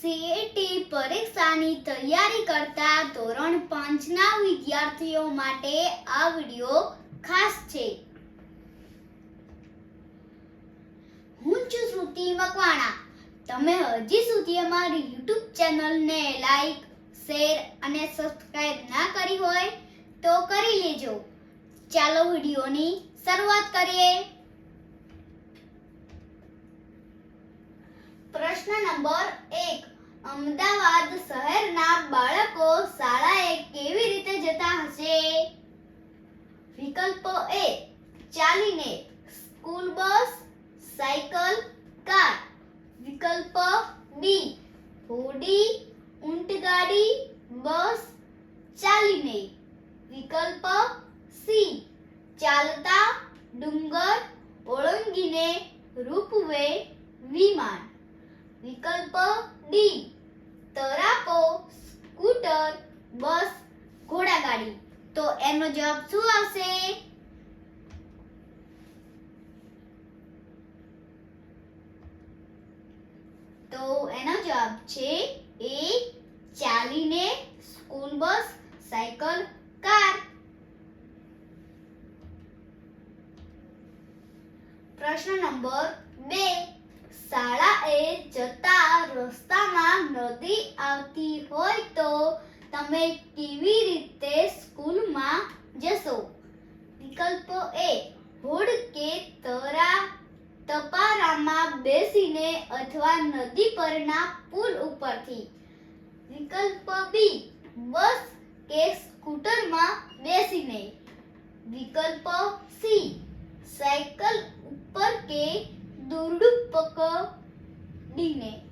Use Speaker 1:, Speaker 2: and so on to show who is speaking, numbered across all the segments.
Speaker 1: CET પરીક્ષાની તૈયારી કરતા ધોરણ પાંચના વિદ્યાર્થીઓ માટે આ વિડિયો ખાસ છે. હું છું શ્રુતિ મકવાણા. તમે હજી સુધી અમારી યુટ્યુબ ચેનલને લાઈક, શેર અને સબસ્ક્રાઇબ ના કરી હોય તો કરી લેજો. ચાલો વિડિયોની શરૂઆત કરીએ. પ્રશ્ન નંબર એક. અમદાવાદ શહેરના બાળકો શાળાએ કેવી રીતે જતા હશે? વિકલ્પ એ, ચાલીને સ્કૂલ બસ, સાયકલ, કાર. વિકલ્પ બી, હોડી ઊંટગાડી બસ, ચાલીને. વિકલ્પ સી, ચાલતા ડુંગર, ઓળંગીને રૂપવે વિમાન. વિકલ્પ ડી તરાપો, સ્કૂટર, બસ, ઘોડાગાડી. તો એનો જવાબ શું આવશે? તો એનો જવાબ છે એ ચાલીને સ્કૂલ બસ, સાયકલ, કાર. પ્રશ્ન નંબર બે. શાળાએ જતા રસ્તામાં નદી આવતી હોય તો તમે કેવી રીતે સ્કૂલમાં જશો? વિકલ્પ એ હોડ કે તરા, તપારામાં બેસીને અથવા નદી પરના પુલ ઉપરથી. વિકલ્પ બી બસ કે સ્કૂટરમાં બેસીને. વિકલ્પ સી સાયકલ ઉપર કે દોરડું પકડીને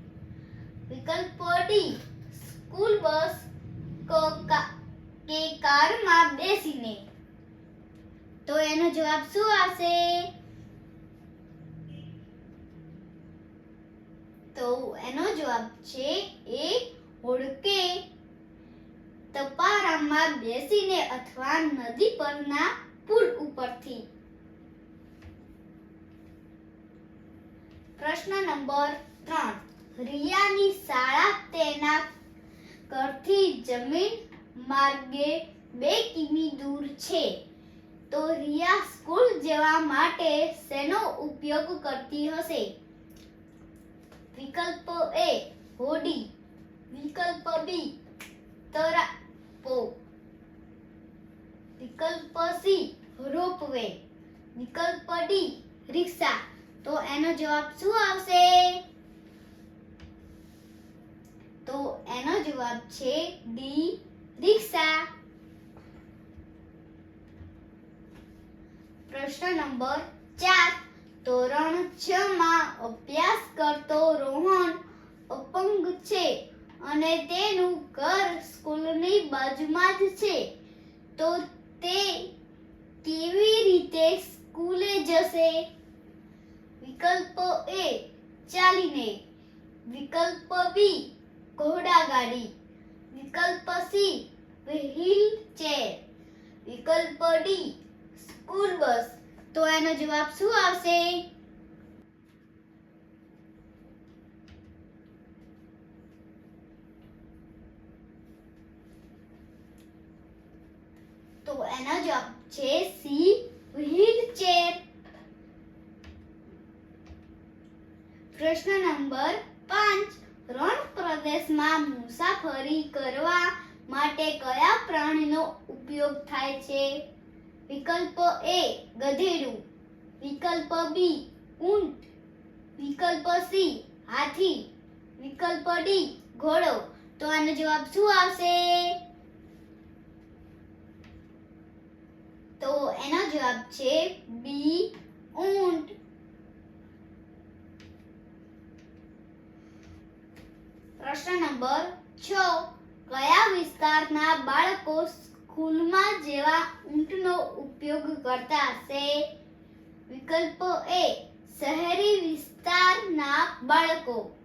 Speaker 1: વિકલ્પ ડી, સ્કૂલ બસ ક- કારમાં બેસીને. તો એનો જવાબ શું આવશે? તો એનો જવાબ છે એ હોડકે તપારામાં બેસીને અથવા નદી પરના પુલ ઉપરથી. પ્રશ્ન નંબર ત્રણ. રિયાની શાળા તેના ઘરથી જમીન માર્ગે બે કિમી દૂર છે. તો રિયા સ્કૂલ જવા માટે શેનો ઉપયોગ કરતી હશે? વિકલ્પ એ હોડી. વિકલ્પ બી તરાપો. વિકલ્પ સી રોપવે. વિકલ્પ ડી રિક્ષા. તો એનો જવાબ શું આવશે? તો એનો જવાબ છે ડી, રિક્ષા. પ્રશ્ન નંબર ચાર. ધોરણ છ માં અભ્યાસ કરતો રોહન અપંગ છે અને તેનું ઘર સ્કૂલની બાજુમાં જ છે. તો તે કેવી રીતે સ્કૂલે જશે? વિકલ્પ એ ચાલીને. વિકલ્પ બી ઘોડાગાડી વિકલ્પ સી વ્હીલ ચેર. વિકલ્પ ડી સ્કૂલ બસ. તો એનો જવાબ શું આવશે? તો એનો જવાબ છે સી વ્હીલ ચેર. પ્રશ્ન નંબર પાંચ. રણ પ્રદેશમાં મુસાફરી કરવા માટે કયા પ્રાણીનો ઉપયોગ થાય છે? વિકલ્પ એ ગધેડું. વિકલ્પ બી ઊંટ. વિકલ્પ સી હાથી. વિકલ્પ ડી ઘોડો. તો આનો જવાબ શું આવશે? તો એનો જવાબ છે બી ઊંટ. પ્રશ્ન નંબર છ. કયા વિસ્તારના બાળકો સ્કૂલમાં જેવા ઊંટનો ઉપયોગ કરતા હશે? વિકલ્પ એ, શહેરી વિસ્તારના બાળકો.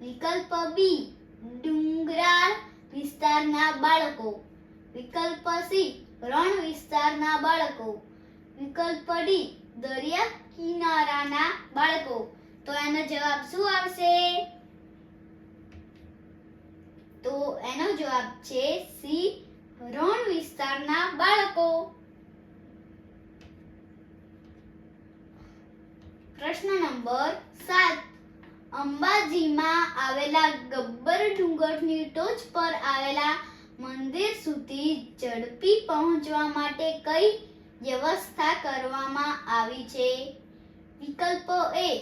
Speaker 1: વિકલ્પ બી, ડુંગરાળ વિસ્તારના બાળકો. વિકલ્પ સી, રણ વિસ્તારના બાળકો. વિકલ્પ ડી, દરિયા કિનારાના બાળકો. તો એનો જવાબ શું આવશે? એનો જવાબ છે સી, રણ વિસ્તારના બાળકો. પ્રશ્ન નંબર સાત. અંબાજીમાં આવેલા ગબ્બર ડુંગરની ટોચ પર આવેલા મંદિર સુધી ઝડપી પહોંચવા માટે કઈ વ્યવસ્થા કરવામાં આવી છે? વિકલ્પ એ,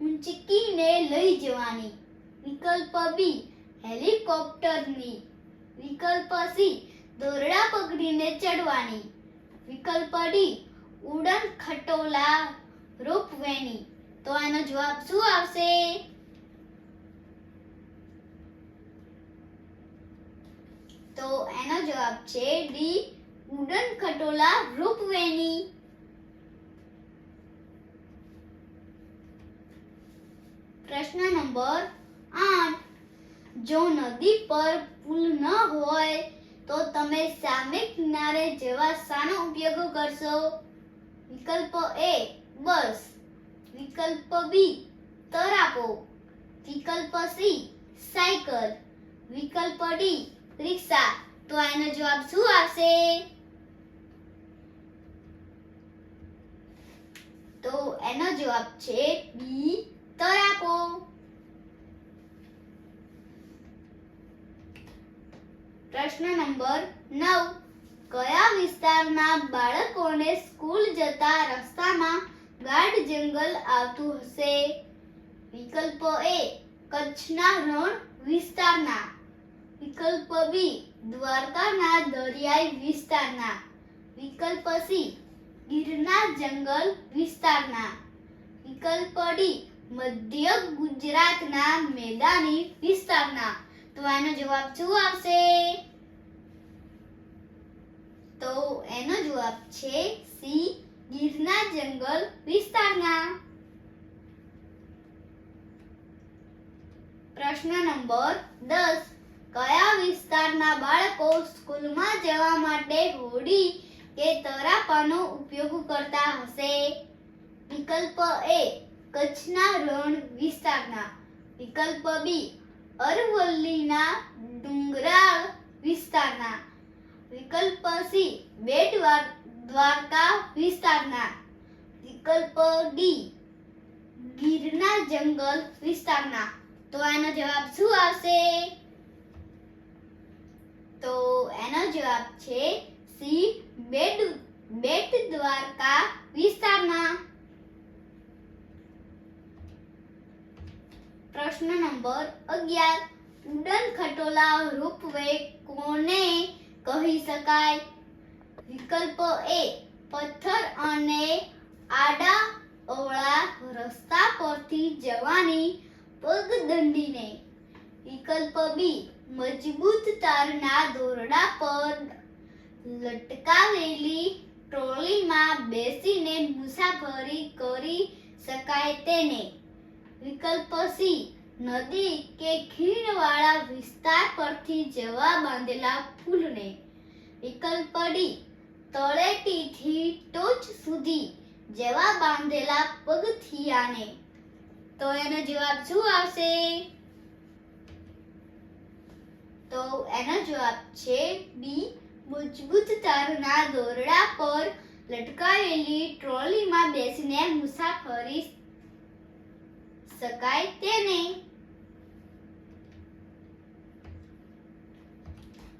Speaker 1: ઊંચકીને લઈ જવાની. વિકલ્પ બી હેલિકોપ્ટરની વિકલ્પ સી, દોરડા પકડીને ચડવાની. વિકલ્પ ડી, ઉડન ખટોલા રોપવેની તો આનો જવાબ શું આવશે? તો એનો જવાબ છે ડી, ઉડન ખટોલા રૂપવેની પ્રશ્ન નંબર આઠ. જો નદી પર પુલ ન હોય, તો તમે સામે કિનારે જવા શાનો ઉપયોગ કરશો. વિકલ્પ એ, બસ. વિકલ્પ બી, તરાપો. વિકલ્પ સી, સાયકલ. વિકલ્પ ડી, રિક્ષા. તો આનો જવાબ શું આવશે? તો એનો જવાબ છે બી, તરાપો. પ્રશ્ન નંબર નવ. કયા વિસ્તારના બાળકોને સ્કૂલ જતા રસ્તામાં ગાઢ જંગલ આવતું હશે? વિકલ્પ એ કચ્છના રણ વિસ્તારના. વિકલ્પ બી દ્વારકાના દરિયાઈ વિસ્તારના. વિકલ્પ સી ગીરના જંગલ વિસ્તારના. વિકલ્પ ડી મધ્ય ગુજરાતના મેદાની વિસ્તારના. તો આનો જવાબ શું આવશે તો એનો જવાબ છે સી, ગીરના જંગલ વિસ્તારના. પ્રશ્ન નંબર દસ, કયા વિસ્તારના બાળકો સ્કૂલમાં જવા માટે હોડી કે તરાપાનો ઉપયોગ કરતા હશે? વિકલ્પ એ, કચ્છના રણ વિસ્તારના. વિકલ્પ બી, અરવલ્લીના ડુંગરાળ વિસ્તારના. વિકલ્પ સી, બેટ દ્વાર- દ્વારકા વિસ્તારના. વિકલ્પ ડી, ગીરના જંગલ વિસ્તારના. તો આનો જવાબ શું આવશે? તો એનો જવાબ છે સી, બેટ બેટ દ્વારકા વિસ્તારના. પ્રશ્ન નંબર અગિયાર. ઉડન ખટોલા રૂપવે કોને કહી શકાય. વિકલ્પ એ, પથ્થર અને આડા અવળા રસ્તા પરથી જવાની પગદંડીને. વિકલ્પ બી, મજબૂત તારના દોરડા પર લટકાવેલી ટ્રોલીમાં બેસીને મુસાફરી કરી શકાય તેને. વિકલ્પ સી નદી કે ખીણવાળા વિસ્તાર પરથી જવા બાંધેલા પુલને વિકલ પડી તળેટીથી ટોચ સુધી જવા બાંધેલા પગથિયાને. તો એનો જવાબ શું આવશે? તો એનો જવાબ છે બી મજબૂત તારના દોરડા પર લટકાવેલી ટ્રોલીમાં બેસીને મુસાફરી શકાય તેને.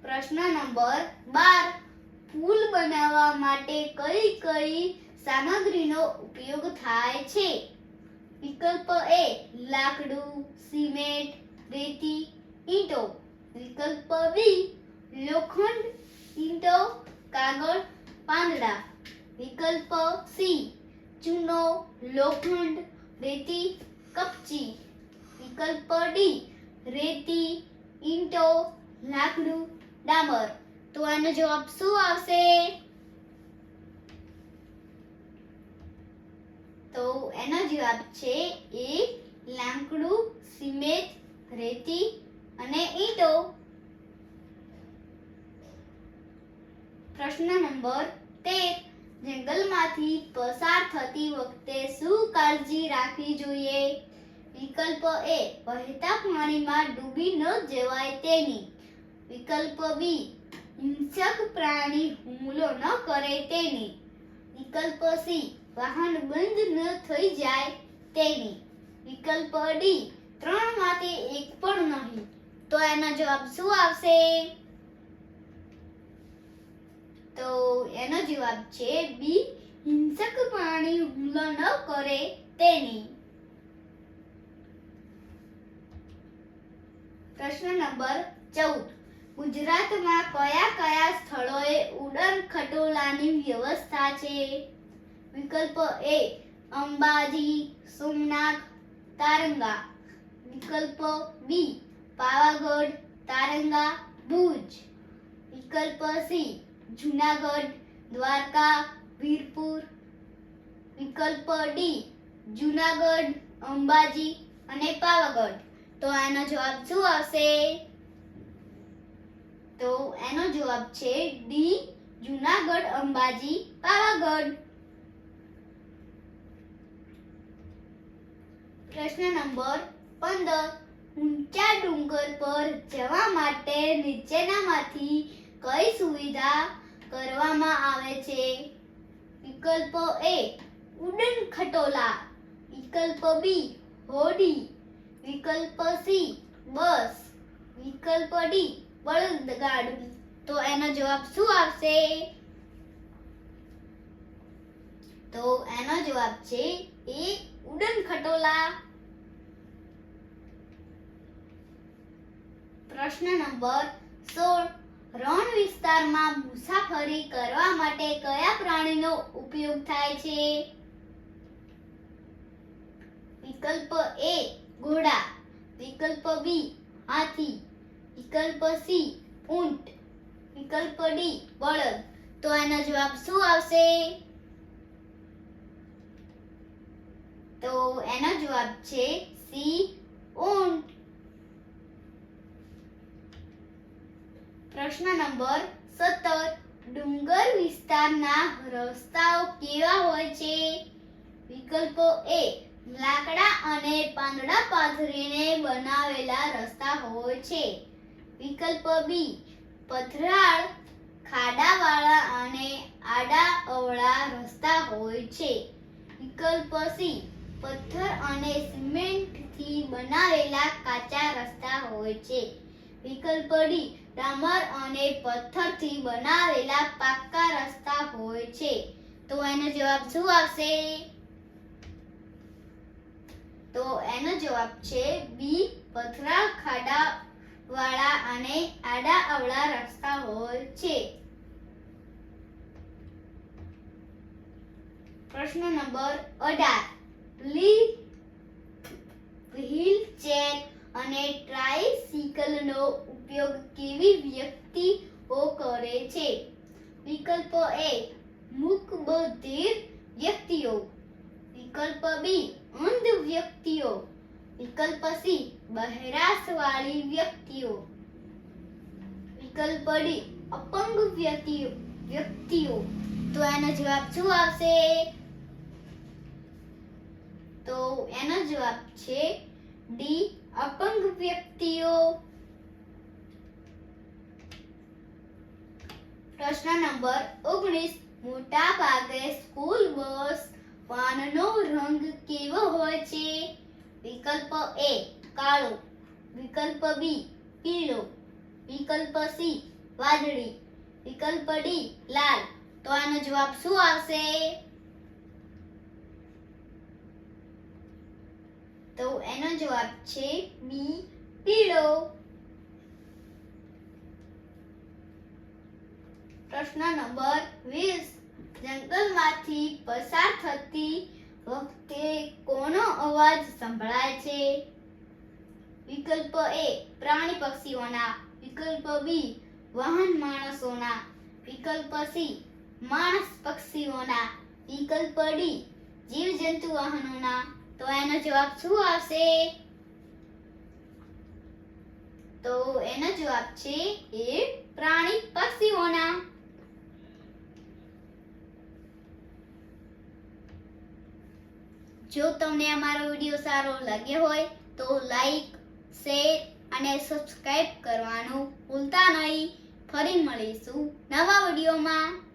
Speaker 1: પ્રશ્ન નંબર બાર. પુલ બનાવવા માટે કઈ કઈ સામગ્રીનો ઉપયોગ થાય છે? વિકલ્પ એ લાકડું, સિમેન્ટ, રેતી, ઈંટો. વિકલ્પ બી લોખંડ, ઈંટો, કાગળ, પાંદડા. વિકલ્પ સી ચૂનો, લોખંડ, રેતી, કપચી. વિકલ્પ ડી રેતી, ઈંટો, લાકડું ડામર તો આનો જવાબ શું આવશે? તો એનો જવાબ છે એ લાકડું, સિમેન્ટ, રેતી અને ઈંટો. પ્રશ્ન નંબર તેર. જંગલમાંથી પસાર થતી વખતે શું કાળજી રાખવી જોઈએ? વિકલ્પ એ, વહેતા પાણીમાં ડૂબી ન જવાય તેની. વિકલ્પ બી. હિંસક પ્રાણી હુમલો ન કરે તેની. વિકલ્પ સી. વાહન બંધ ન થઈ જાય તેની. વિકલ્પ ડી. ત્રણમાંથી એક પણ નહીં. તો એનો જવાબ શું આવશે? તો એનો જવાબ છે બી. હિંસક પ્રાણી હુમલો ન કરે તેની. પ્રશ્ન નંબર ચૌદ. ગુજરાતમાં કયા કયા સ્થળોએ ઉડન ખટોલાની વ્યવસ્થા છે? વિકલ્પ એ, અંબાજી, સોમનાથ, તારંગા. વિકલ્પ બી, પાવાગઢ, તારંગા, ભુજ. વિકલ્પ સી, જુનાગઢ, દ્વારકા, વીરપુર. વિકલ્પ ડી, જુનાગઢ, અંબાજી અને પાવાગઢ. તો આનો જવાબ શું આવશે? તો એનો જવાબ છે ડી, જુનાગઢ, અંબાજી, પાવાગઢ. પ્રશ્ન નંબર પંદર. ઊંચા ડુંગર પર જવા માટે નીચેનામાંથી કઈ સુવિધા કરવામાં આવે છે? વિકલ્પ એ, ઉડન ખટોલા. વિકલ્પ બી, હોડી. વિકલ્પ સી, બસ. વિકલ્પ ડી બળદગાડું તો એનો જવાબ શું આવશે? તો એનો જવાબ છે એ ઉડન ખટોલા. પ્રશ્ન નંબર સોળ. રણ વિસ્તારમાં મુસાફરી કરવા માટે કયા પ્રાણીનો ઉપયોગ થાય છે? વિકલ્પ એ ઘોડા. વિકલ્પ બી, હાથી. વિકલ્પ સી, ઊંટ. વિકલ્પ ડી, બળદ. તો એનો જવાબ શું આવશે? તો એનો જવાબ છે સી, ઊંટ. પ્રશ્ન નંબર સત્તર. ડુંગર વિસ્તારના રસ્તાઓ કેવા હોય છે? વિકલ્પો એ, લાકડા અને પાંદડા પાથરીને બનાવેલા રસ્તા હોય છે. વિકલ્પ બી પથરાળ ખાડાવાળા અને આડા અવળા રસ્તા હોય છે. વિકલ્પ સી પથ્થર અને સિમેન્ટથી બનાવેલા કાચા રસ્તા હોય છે. વિકલ્પ ડી ડામર અને પથ્થરથી બનાવેલા પાક્કા રસ્તા હોય છે. તો એનો જવાબ શું આવશે? તો એનો જવાબ છે બી પથરાળ ખાડા વાળા અને આડા અવળા રસ્તા હોય છે. પ્રશ્ન નંબર અઢાર. વ્હીલ ચેર અને ટ્રાયસિકલનો ઉપયોગ કેવી વ્યક્તિઓ કરે છે? વિકલ્પ એ મૂકબધિર વ્યક્તિઓ વિકલ્પ બી અંધ વ્યક્તિઓ વિકલ્પ સી બહેરાશવાળી વ્યક્તિઓ વિકલ્પ પડી અપંગ વ્યક્તિઓ વ્યક્તિઓ. તો એનો જવાબ શું આવશે? તો એનો જવાબ છે ડી, અપંગ વ્યક્તિઓ. પ્રશ્ન નંબર ઓગણીસ, મોટા ભાગે સ્કૂલ બસ વાનનો રંગ કેવો હોય છે? વિકલ્પ એ, કાળો. વિકલ્પ બી, પીળો. વિકલ્પ સી, વાદળી. વિકલ્પ ડી, લાલ. તો આનો જવાબ શું આવશે? તો એનો જવાબ છે બી, પીળો. પ્રશ્ન નંબર 20 જંગલમાંથી પસાર થતી વખતે કોનો અવાજ સંભળાય છે? વિકલ્પ એ, પ્રાણી પક્ષીઓના વિકલ્પ બી વાહન માણસોના. વિકલ્પ સી માણસ પક્ષીઓના. વિકલ્પ ડી જીવજંતુ વાહનોના. તો એનો જવાબ શું આવશે? તો એનો જવાબ છે એ પ્રાણી પક્ષીઓના. જો તમને અમારો વીડિયો સારો લાગ્યો હોય તો લાઈક, શેર અને સબસ્ક્રાઇબ કરવાનું ભૂલતા નહીં. ફરી મળીશું નવા વિડીયોમાં.